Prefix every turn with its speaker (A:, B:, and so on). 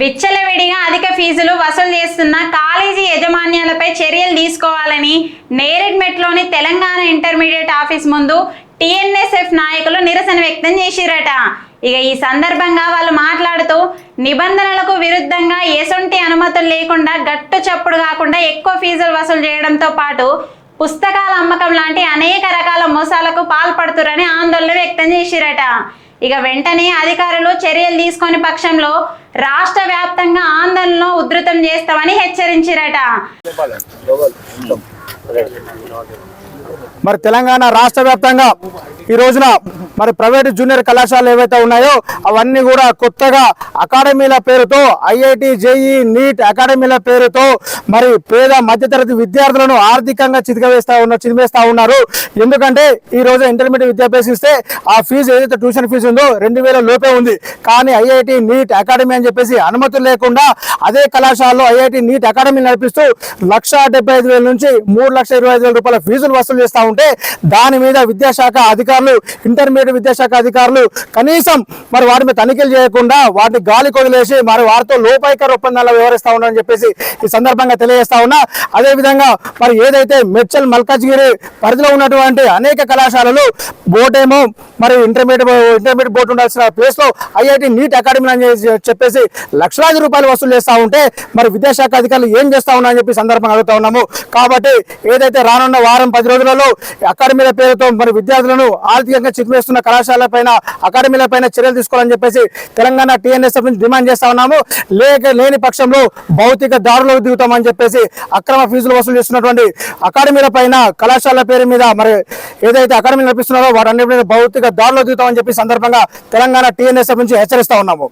A: విచ్చలవిడిగా అధిక ఫీజులు వసూలు చేస్తున్న కాలేజీ యజమాన్యాలపై చర్యలు తీసుకోవాలని నేరెడ్మెట్లోని తెలంగాణ ఇంటర్మీడియట్ ఆఫీస్ ముందు టీఎన్ఎస్ఎఫ్ నాయకులు నిరసన వ్యక్తం చేసిరట. ఇక ఈ సందర్భంగా వాళ్ళు మాట్లాడుతూ నిబంధనలకు విరుద్ధంగా ఎసొంటి అనుమతులు లేకుండా గట్టు చప్పుడు కాకుండా ఎక్కువ ఫీజులు వసూలు చేయడంతో పాటు పుస్తకాల అమ్మకం లాంటి అనేక రకాల మోసాలకు పాల్పడుతురని ఆందోళన వ్యక్తం చేసిరట. ఇక వెంటనే అధికారులు చర్యలు తీసుకొని పక్షంలో రాష్ట్ర వ్యాప్తంగా ఆందోళన ఉధృతం చేస్తామని హెచ్చరించారట.
B: మరి తెలంగాణ రాష్ట్ర వ్యాప్తంగా ఈ రోజున మరి ప్రైవేట్ జూనియర్ కళాశాలలు ఏవైతే ఉన్నాయో అవన్నీ కూడా కొత్తగా అకాడమీల పేరుతో ఐఐటి జేఈ నీట్ అకాడమీల పేరుతో మరి పేద మధ్యతరగతి విద్యార్థులను ఆర్థికంగా చితికవేస్తా ఉన్న చిదివేస్తా ఉన్నారు. ఎందుకంటే ఈ రోజు ఇంటర్మీడియట్ విద్య అభ్యసిస్తే ఆ ఫీజు ఏదైతే ట్యూషన్ ఫీజు ఉందో రెండు వేల లోపే ఉంది. కానీ ఐఐటి నీట్ అకాడమీ అని చెప్పేసి అనుమతులు లేకుండా అదే కళాశాలలో ఐఐటి నీట్ అకాడమీ నడిపిస్తూ లక్ష ఐదు వేల నుంచి మూడు లక్షల ఇరవై ఐదు వేల రూపాయల ఫీజులు వసూలు చేస్తూ ఉంటే దాని మీద విద్యాశాఖ అధికారులు ఇంటర్మీడియట్ విద్యాశాఖ అధికారులు కనీసం మరి వాటి మీద తనిఖీలు చేయకుండా వాటిని గాలి కొదిలేసి మరి వారితో లోపాయికర ఒప్పందాలు వ్యవహరిస్తా ఉన్నారని చెప్పేసి ఈ సందర్భంగా తెలియజేస్తా ఉన్నా. అదే విధంగా మరి ఏదైతే మెడ్చల్ మల్కాజ్గిరి పరిధిలో ఉన్నటువంటి అనేక కళాశాలలు బోటేమో మరి ఇంటర్మీడియట్ ఇంటర్మీడియట్ బోర్డు ఉండాల్సిన ప్లేస్లో ఐఐటి నీట్ అకాడమీ అని చెప్పేసి లక్షలాది రూపాయలు వసూలు చేస్తా ఉంటే మరి విద్యాశాఖ అధికారులు ఏం చేస్తా ఉన్నారని చెప్పి సందర్భంగా అడుగుతా ఉన్నాము. కాబట్టి ఏదైతే రానున్న వారం పది రోజులలో అకాడమీల పేరుతో మరి విద్యార్థులను ఆర్థికంగా చితివేస్తున్న కళాశాల పైన అకాడమీల పైన చర్యలు తీసుకోవాలని చెప్పేసి తెలంగాణ టీఎన్ఎస్ఎఫ్ నుంచి డిమాండ్ చేస్తా ఉన్నాము. లేక లేని పక్షంలో భౌతిక దారులకు దిగుతామని చెప్పేసి అక్రమ ఫీజులు వసూలు చేస్తున్నటువంటి అకాడమీల పైన కళాశాల పేరు మీద మరి ఏదైతే అకాడమీ నడిపిస్తున్నారో వారన్నిటి మీద భౌతిక దారులు దిగుతామని చెప్పి సందర్భంగా తెలంగాణ టీఎన్ఎస్ఎఫ్ నుంచి హెచ్చరిస్తా ఉన్నాము.